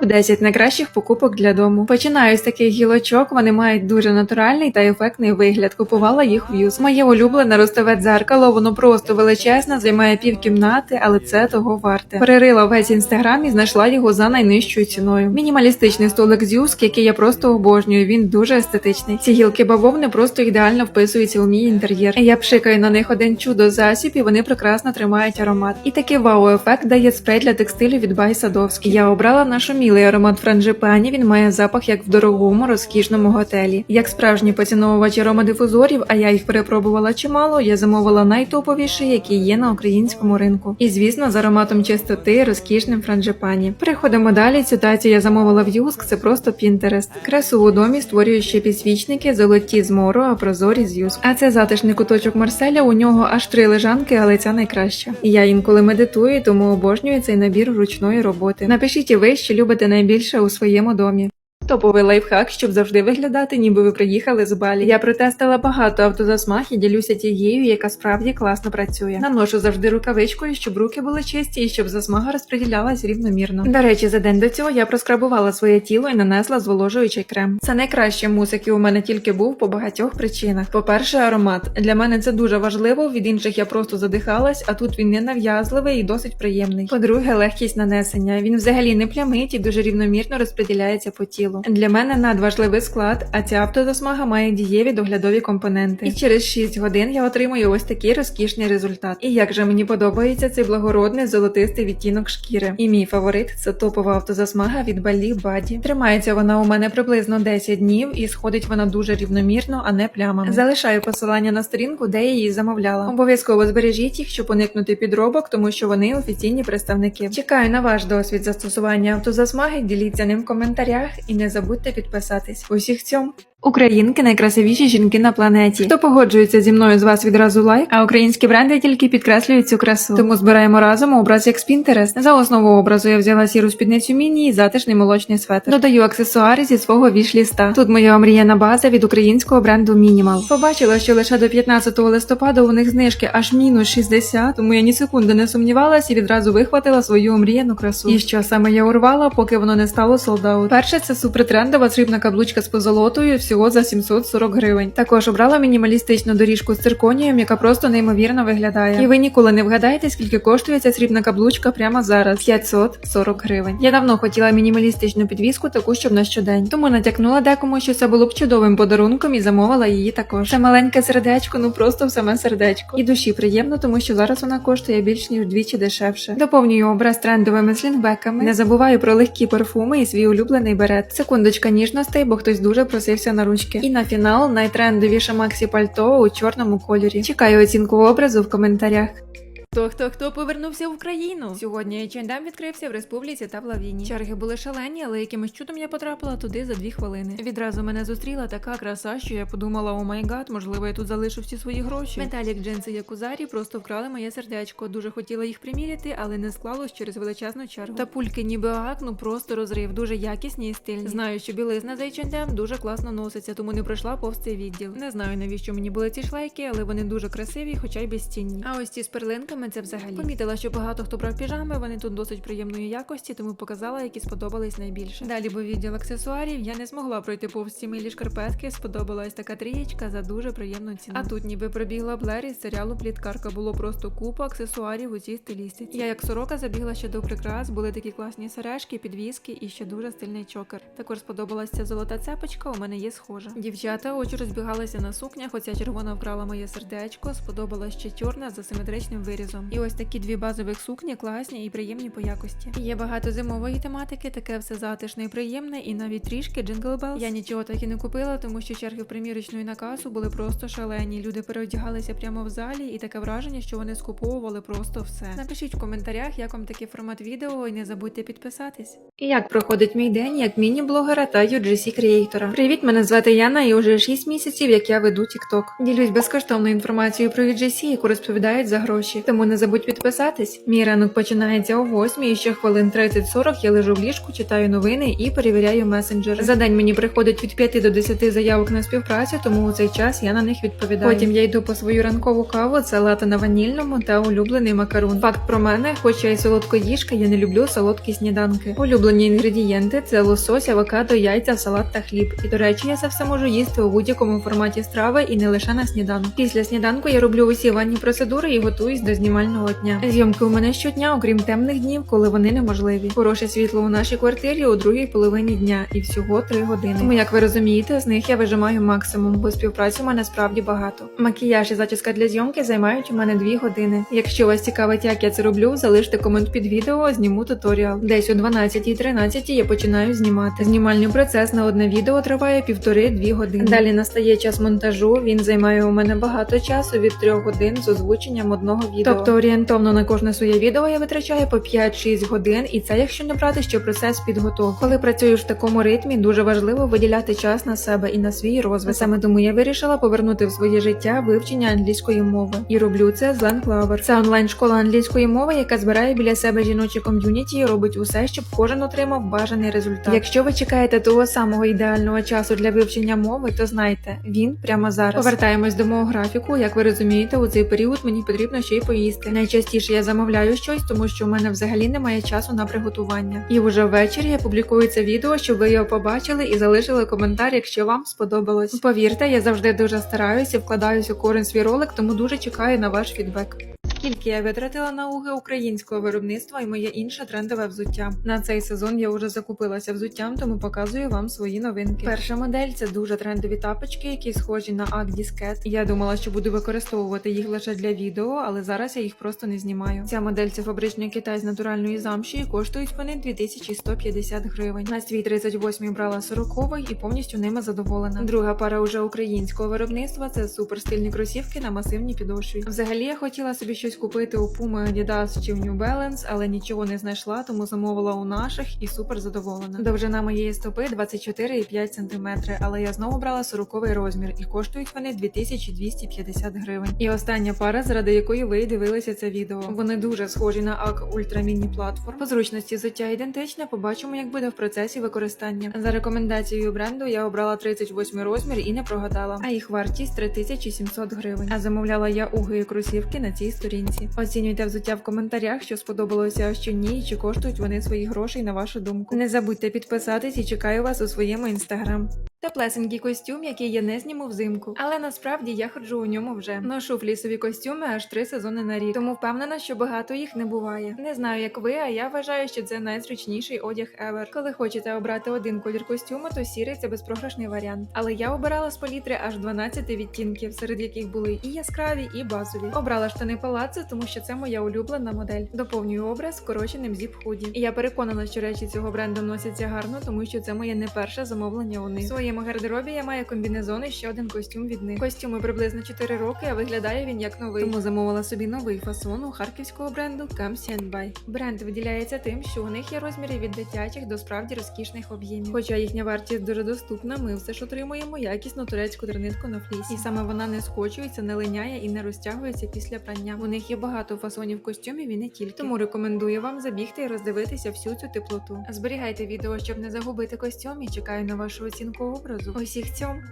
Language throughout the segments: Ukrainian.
Топ 10 найкращих покупок для дому. Починаю з таких гілочок. Вони мають дуже натуральний та ефектний вигляд. Купувала їх в юз. Моє улюблене ростове дзеркало. Воно просто величезне, займає пів кімнати, але це того варте. Перерила весь інстаграм і знайшла його за найнижчою ціною. Мінімалістичний столик з юск, який я просто обожнюю. Він дуже естетичний. Ці гілки бавовни просто ідеально вписуються у мій інтер'єр. Я пшикаю на них один чудо засіб, і вони прекрасно тримають аромат. І такий вау-ефект дає спрей для текстилю від Бай Садовський. Я обрала нашу наш умілий аромат франжипані. Він має запах як в дорогому, розкішному готелі. Як справжній поціновувач аромадифузорів, а я їх перепробувала чимало. Я замовила найтоповіші, які є на українському ринку. І звісно, з ароматом чистоти, розкішним франжипані. Переходимо далі. Цю тацю я замовила в Юск. Це просто Пінтерест. Красу у домі створюють ще підсвічники, золоті з мору, а прозорі з Юск. А це затишний куточок Марселя. У нього аж три лежанки, але ця найкраща. Я інколи медитую, тому обожнюю цей набір ручної роботи. Напишіть і ви, що любите найбільше у своєму домі. Топовий лайфхак, щоб завжди виглядати, ніби ви приїхали з балі. Я протестила багато автозасмаг і ділюся тією, яка справді класно працює. Наношу завжди рукавичкою, щоб руки були чисті і щоб засмага розподілялась рівномірно. До речі, за день до цього я проскрабувала своє тіло і нанесла зволожуючий крем. Це найкращий мус, який у мене тільки був по багатьох причинах. По-перше, аромат для мене це дуже важливо. Від інших я просто задихалась, а тут він не нав'язливий і досить приємний. По-друге, легкість нанесення. Він взагалі не плямить і дуже рівномірно розподіляється по тілу. Для мене надважливий склад, а ця автозасмага має дієві доглядові компоненти. І через 6 годин я отримую ось такий розкішний результат. І як же мені подобається цей благородний золотистий відтінок шкіри. І мій фаворит це топова автозасмага від Балі Баді. Тримається вона у мене приблизно 10 днів і сходить вона дуже рівномірно, а не плямами. Залишаю посилання на сторінку, де я її замовляла. Обов'язково збережіть їх, щоб уникнути підробок, тому що вони офіційні представники. Чекаю на ваш досвід застосування автозасмаги. Діліться ним в коментарях і не забудьте підписатись. Усіх цьом! Українки найкрасивіші жінки на планеті. Хто погоджується зі мною з вас відразу лайк, а українські бренди тільки підкреслюють цю красу. Тому збираємо разом образ як Pinterest. За основу образу я взяла сіру спідницю міні і затишний молочний светр. Додаю аксесуари зі свого віш-ліста. Тут моя омріяна база від українського бренду Minimal. Побачила, що лише до 15 листопада у них знижки аж мінус 60, тому я ні секунди не сумнівалась і відразу вихватила свою омріяну красу. І що саме я урвала, поки воно не стало солдаут. Перше це супертрендова срібна каблучка з позолотою всього за 740 гривень. Також обрала мінімалістичну доріжку з цирконієм, яка просто неймовірно виглядає. І ви ніколи не вгадаєте, скільки коштує ця срібна каблучка прямо зараз 540 гривень. Я давно хотіла мінімалістичну підвіску, таку щоб на щодень. Тому натякнула декому, що це було б чудовим подарунком і замовила її також. Це маленьке сердечко, ну просто в саме сердечко. І душі приємно, тому що зараз вона коштує більш ніж вдвічі дешевше. Доповнюю образ трендовими слінгбеками. Не забуваю про легкі парфуми і свій улюблений берет. Секундочка ніжностей, бо хтось дуже просився на ручки. І на фінал найтрендовіше Максі Пальто у чорному кольорі. Чекаю оцінку образу в коментарях. Хто хто хто повернувся в Україну? Сьогодні H&M відкрився в республіці та в Лавіні. Черги були шалені, але якимось чудом я потрапила туди за дві хвилини. Відразу мене зустріла така краса, що я подумала: о май гад, можливо, я тут залишу всі свої гроші. Металік джинси Якузарі просто вкрали моє сердечко. Дуже хотіла їх приміряти, але не склалось через величезну чергу. Та пульки ніби ак, ну просто розрив, дуже якісні і стильні. Знаю, що білизна з H&M дуже класно носиться, тому не пройшла повз цей відділ. Не знаю навіщо мені були ці шлейки, але вони дуже красиві, хоча й безцінні. А ось ці з перлинками це взагалі. Помітила, що багато хто брав піжами, вони тут досить приємної якості, тому показала, які сподобались найбільше. Далі був відділ аксесуарів. Я не змогла пройти повз ці милі шкарпетки. Сподобалась така трієчка за дуже приємну ціну. А тут ніби пробігла Блер із серіалу Пліткарка. Було просто купа аксесуарів у цій стилістиці. Я як сорока забігла ще до прикрас, були такі класні сережки, підвіски і ще дуже стильний чокер. Також сподобалася золота цепочка. У мене є схожа. Дівчата очі розбігалися на сукнях. Оця червона вкрала моє сердечко. Сподобалась ще чорна з асиметричним вирізом. І ось такі дві базових сукні класні і приємні по якості. Є багато зимової тематики, таке все затишне і приємне, і навіть трішки Bells. Я нічого так і не купила, тому що черги в примірочну на касу були просто шалені. Люди переодягалися прямо в залі, і таке враження, що вони скуповували просто все. Напишіть в коментарях, як вам такий формат відео, і не забудьте підписатись. І як проходить мій день як міні-блогера та UGC креатора. Привіт, мене звати Яна, і уже 6 місяців, як я веду TikTok. Ділюсь безкоштовною інформацією про UGC, яку розповідають за гроші. Тому Тому не забудь підписатись. Мій ранок починається о 8 і ще хвилин 30-40 я лежу в ліжку, читаю новини і перевіряю месенджери. За день мені приходить від 5 до 10 заявок на співпрацю, тому у цей час я на них відповідаю. Потім я йду по свою ранкову каву, це лата на ванільному та улюблений макарон. Факт про мене, хоч я і солодкоїжка, я не люблю солодкі сніданки. Улюблені інгредієнти це лосось, авокадо, яйця, салат та хліб. І до речі, я це все можу їсти у будь-якому форматі страви і не лише на сніданок. Після сніданку я роблю усі ванні процедури і готуюсь до знімального дня. Зйомки у мене щодня, окрім темних днів, коли вони неможливі. Хороше світло у нашій квартирі у другій половині дня і всього 3 години. Тому, як ви розумієте, з них я вижимаю максимум, бо співпраці у мене справді багато. Макіяж і зачіска для зйомки займають у мене 2 години. Якщо вас цікавить, як я це роблю, залиште комент під відео, зніму туторіал. Десь о 12.13 я починаю знімати. Знімальний процес на одне відео триває півтори-дві години. Далі настає час монтажу. Він займає у мене багато часу від 3 годин з озвученням одного відео. Тобто орієнтовно на кожне своє відео я витрачаю по 5-6 годин, і це якщо не брати ще процес підготовки. Коли працюєш в такому ритмі, дуже важливо виділяти час на себе і на свій розвиток. Саме тому я вирішила повернути в своє життя вивчення англійської мови і роблю це з Learn Це онлайн-школа англійської мови, яка збирає біля себе жіночі ком'юніті і робить усе, щоб кожен отримав бажаний результат. Якщо ви чекаєте того самого ідеального часу для вивчення мови, то знайте, він прямо зараз. Повертаємось до мого графіку. Як ви розумієте, у цей період мені потрібно ще й поїсти. Найчастіше я замовляю щось, тому що у мене взагалі немає часу на приготування. І вже ввечері я публікую відео, щоб ви його побачили і залишили коментар, якщо вам сподобалось. Повірте, я завжди дуже стараюся вкладаюся у кожен свій ролик, тому дуже чекаю на ваш фідбек. Скільки я витратила на уги українського виробництва і моє інше трендове взуття. На цей сезон я вже закупилася взуттям, тому показую вам свої новинки. Перша модель це дуже трендові тапочки, які схожі на Agdi Cat. Я думала, що буду використовувати їх лише для відео, але зараз я їх просто не знімаю. Ця модель це фабричний китай з натуральної замші і коштують вони 2150 гривень. На свій 38 брала 40 і повністю ними задоволена. Друга пара уже українського виробництва це суперстильні кросівки на масивній підошві. Взагалі я хотіла собі щось купити у Puma, Adidas чи в New Balance, але нічого не знайшла, тому замовила у наших і супер задоволена. Довжина моєї стопи 24,5 см, але я знову брала 40 розмір і коштують вони 2250 гривень. І остання пара, заради якої ви дивилися це відео. Вони дуже схожі на AG Ultra Mini Platform. По зручності взуття ідентичне, побачимо, як буде в процесі використання. За рекомендацією бренду я обрала 38 розмір і не прогадала, а їх вартість 3700 гривень. А замовляла я уги і кросівки на цій сторінці. Оцінюйте взуття в коментарях, що сподобалося, а що ні, чи коштують вони свої грошей на вашу думку. Не забудьте підписатись і чекаю вас у своєму інстаграм. Теплесенький костюм, який я не зніму взимку, але насправді я ходжу у ньому вже. Ношу флісові костюми аж три сезони на рік, тому впевнена, що багато їх не буває. Не знаю, як ви, а я вважаю, що це найзручніший одяг ever. Коли хочете обрати один колір костюму, то сірий це безпрограшний варіант. Але я обирала з палітри аж 12 відтінків, серед яких були і яскраві, і базові. Обрала штани палаццо, тому що це моя улюблена модель. Доповнюю образ скороченим зіп худі. І я переконана, що речі цього бренду носяться гарно, тому що це моє не перше замовлення у них. В своєму гардеробі я маю комбінезон і ще один костюм від них. Костюму приблизно 4 роки, а виглядає він як новий. Тому замовила собі новий фасон у харківського бренду By. Бренд виділяється тим, що у них є розміри від дитячих до справді розкішних об'ємів. Хоча їхня вартість дуже доступна, ми все ж отримуємо якісну турецьку тернитку на флісі. І саме вона не скочується, не линяє і не розтягується після прання. У них є багато фасонів костюмів і не тільки. Тому рекомендую вам забігти і роздивитися всю цю теплоту. Зберігайте відео, щоб не загубити костюм і чекаю на вашу оцінку образу. Усіх цьом.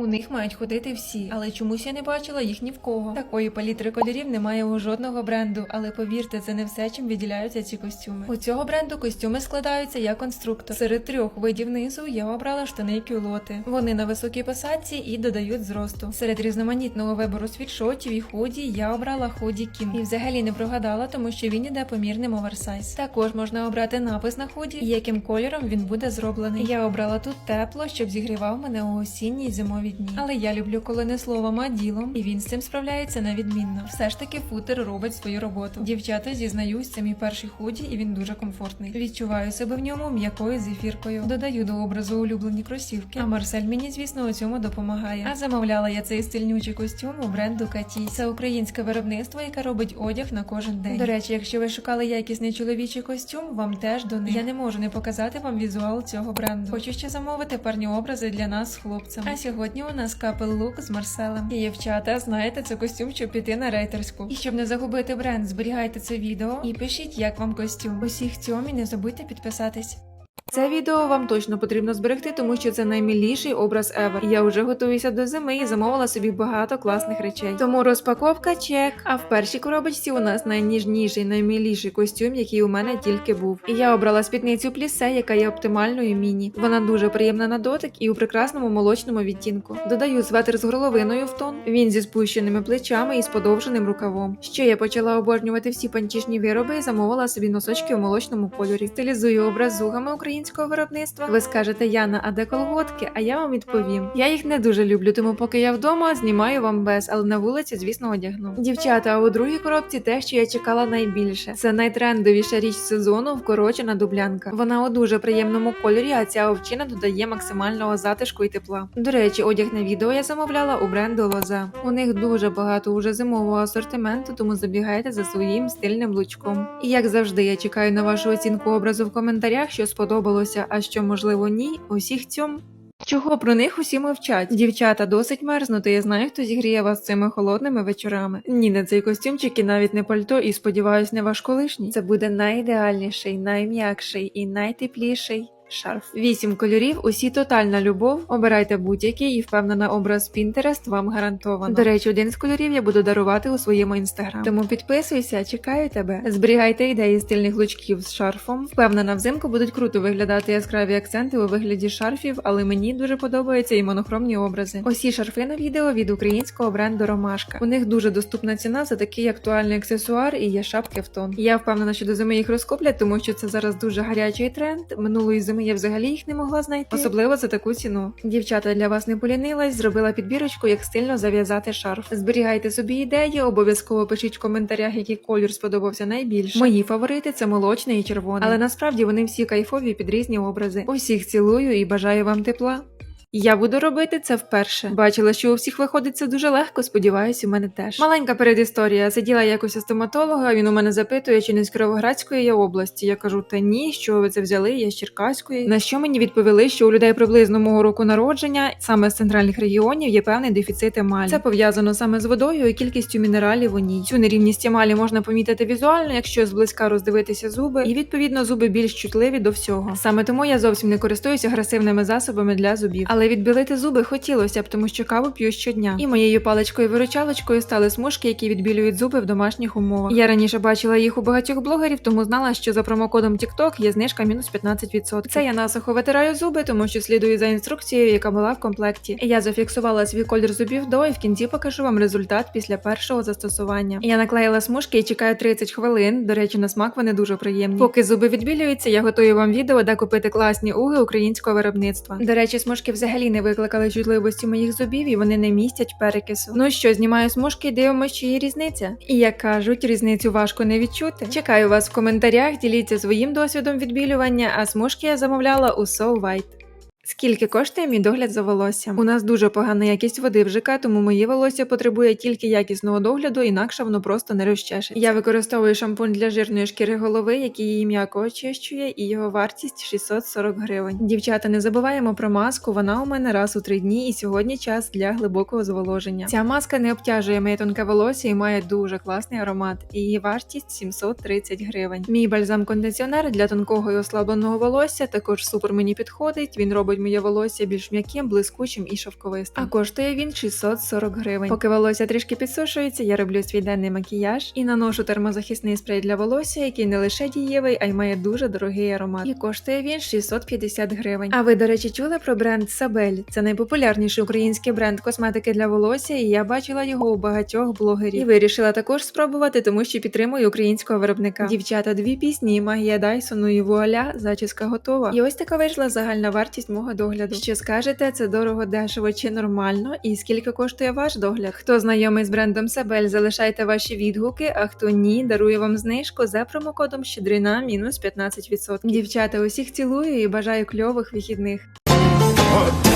У них мають ходити всі, але чомусь я не бачила їх ні в кого. Такої палітри кольорів немає у жодного бренду, але повірте, це не все, чим відділяються ці костюми. У цього бренду костюми складаються як конструктор. Серед трьох видів низу я обрала штани й кюлоти. Вони на високій посадці і додають зросту. Серед різноманітного вибору світшотів і худі я обрала худі кінг. І взагалі не прогадала, тому що він іде помірним оверсайз. Також можна обрати напис на худі, і яким кольором він буде зроблений. Я обрала тут тепло, щоб зігрівав мене у осінні й зимові дні. Але я люблю, коли не словом, а ділом, і він з цим справляється на відмінно. Все ж таки футер робить свою роботу. Дівчата зізнаюсь, це мій перший худі, і він дуже комфортний. Відчуваю себе в ньому м'якою зефіркою. Додаю до образу улюблені кросівки. А Марсель мені, звісно, у цьому допомагає. А замовляла я цей стильнючий костюм у бренду Каті. Це українське виробництво, яке робить одяг на кожен день. До речі, якщо ви шукали якісний чоловічий костюм, вам теж до них. Я не можу не показати вам візуал цього бренду. Хочу ще замовити парні образи для нас з хлопцем. А сьогодні Сьогодні у нас капел лук з Марселем. І дівчата, знаєте, це костюм, щоб піти на рейтерську. І щоб не загубити бренд, зберігайте це відео і пишіть, як вам костюм. Усіх цьому і не забудьте підписатись. Це відео вам точно потрібно зберегти, тому що це найміліший образ Ever. Я вже готуюся до зими і замовила собі багато класних речей. Тому розпаковка чек. А в першій коробочці у нас найніжніший, найміліший костюм, який у мене тільки був. І я обрала спідницю плісе, яка є оптимальною міні. Вона дуже приємна на дотик і у прекрасному молочному відтінку. Додаю светр з горловиною в тон. Він зі спущеними плечами і з подовженим рукавом. Ще я почала обожнювати всі панчішні вироби і замовила собі носочки у молочному кольорі. Стилізую образ зугами українського виробництва. Ви скажете Яна, а де колготки? А я вам відповім. Я їх не дуже люблю, тому поки я вдома знімаю вам без, але на вулиці, звісно, одягну. Дівчата, а у другій коробці те, що я чекала найбільше. Це найтрендовіша річ сезону вкорочена дублянка. Вона у дуже приємному кольорі, а ця овчина додає максимального затишку і тепла. До речі, одяг на відео я замовляла у бренду Лоза. У них дуже багато уже зимового асортименту, тому забігайте за своїм стильним лучком. І як завжди, я чекаю на вашу оцінку образу в коментарях, що сподобалося, а що можливо ні. Усіх цьом. Чого про них усі мовчать? Дівчата досить мерзнути. Я знаю, хто зігріє вас цими холодними вечорами. Ні, не цей костюмчик і навіть не пальто, і сподіваюсь, не ваш колишній. Це буде найідеальніший, найм'якший і найтепліший. Шарф. Вісім кольорів, усі тотальна любов. Обирайте будь-який і впевнена образ Pinterest вам гарантовано. До речі, один з кольорів я буду дарувати у своєму інстаграм. Тому підписуйся, чекаю тебе. Зберігайте ідеї стильних лучків з шарфом. Впевнена, взимку будуть круто виглядати яскраві акценти у вигляді шарфів, але мені дуже подобаються і монохромні образи. Усі шарфи на відео від українського бренду Ромашка. У них дуже доступна ціна за такий актуальний аксесуар і є шапки в тон. Я впевнена, що до зими їх розкуплять, тому що це зараз дуже гарячий тренд. Минулої зими я взагалі їх не могла знайти, особливо за таку ціну. Дівчата для вас не полінилась, зробила підбірочку, як стильно зав'язати шарф. Зберігайте собі ідеї, обов'язково пишіть в коментарях, який колір сподобався найбільше. Мої фаворити це молочний і червоний, але насправді вони всі кайфові під різні образи. Усіх цілую і бажаю вам тепла. Я буду робити це вперше. Бачила, що у всіх виходить це дуже легко. Сподіваюсь, у мене теж. Маленька передісторія. Сиділа якось у стоматолога. Він у мене запитує, чи не з Кіровоградської я області. Я кажу, та ні, що ви це взяли? Я з Черкаської. На що мені відповіли, що у людей приблизно мого року народження, саме з центральних регіонів, є певний дефіцит емалі. Це пов'язано саме з водою і кількістю мінералів у ній. Цю нерівність емалі можна помітити візуально, якщо зблизька роздивитися зуби, і відповідно зуби більш чутливі до всього. Саме тому я зовсім не користуюся агресивними засобами для зубів. Але відбілити зуби хотілося б, тому що каву п'ю щодня. І моєю паличкою-виручалочкою стали смужки, які відбілюють зуби в домашніх умовах. Я раніше бачила їх у багатьох блогерів, тому знала, що за промокодом TikTok є знижка мінус 15%. Це я насухо витираю зуби, тому що слідую за інструкцією, яка була в комплекті. Я зафіксувала свій колір зубів до і в кінці покажу вам результат після першого застосування. Я наклеїла смужки і чекаю 30 хвилин. До речі, на смак вони дуже приємні. Поки зуби відбілюються, я готую вам відео, де купити класні уги українського виробництва. До речі, смужки взагалі не викликали чутливості моїх зубів і вони не містять перекису. Ну що, знімаю смужки і дивимося, чи є різниця. І як кажуть, різницю важко не відчути. Чекаю вас в коментарях, діліться своїм досвідом відбілювання, а смужки я замовляла у So White. Скільки коштує мій догляд за волоссям? У нас дуже погана якість води в ЖК, тому моє волосся потребує тільки якісного догляду, інакше воно просто не розчешеться. Я використовую шампунь для жирної шкіри голови, який її м'яко очищує, і його вартість 640 гривень. Дівчата, не забуваємо про маску. Вона у мене раз у три дні, і сьогодні час для глибокого зволоження. Ця маска не обтяжує моє тонке волосся і має дуже класний аромат. Її вартість 730 гривень. Мій бальзам-кондиціонер для тонкого і ослабленого волосся також супер мені підходить. Він робить моє волосся більш м'яким, блискучим і шовковистим. А коштує він 640 гривень. Поки волосся трішки підсушується, я роблю свій денний макіяж і наношу термозахисний спрей для волосся, який не лише дієвий, а й має дуже дорогий аромат. І коштує він 650 гривень. А ви, до речі, чули про бренд Сабель? Це найпопулярніший український бренд косметики для волосся, і я бачила його у багатьох блогерів. І вирішила також спробувати, тому що підтримую українського виробника. Дівчата, дві пісні, магія Дайсону і вуаля, зачіска готова. І ось така вийшла загальна вартість мого догляду. Що скажете, це дорого, дешево чи нормально? І скільки коштує ваш догляд? Хто знайомий з брендом Сабель, залишайте ваші відгуки, а хто ні, дарую вам знижку за промокодом Щедрина мінус 15%. Дівчата, усіх цілую і бажаю кльових вихідних. От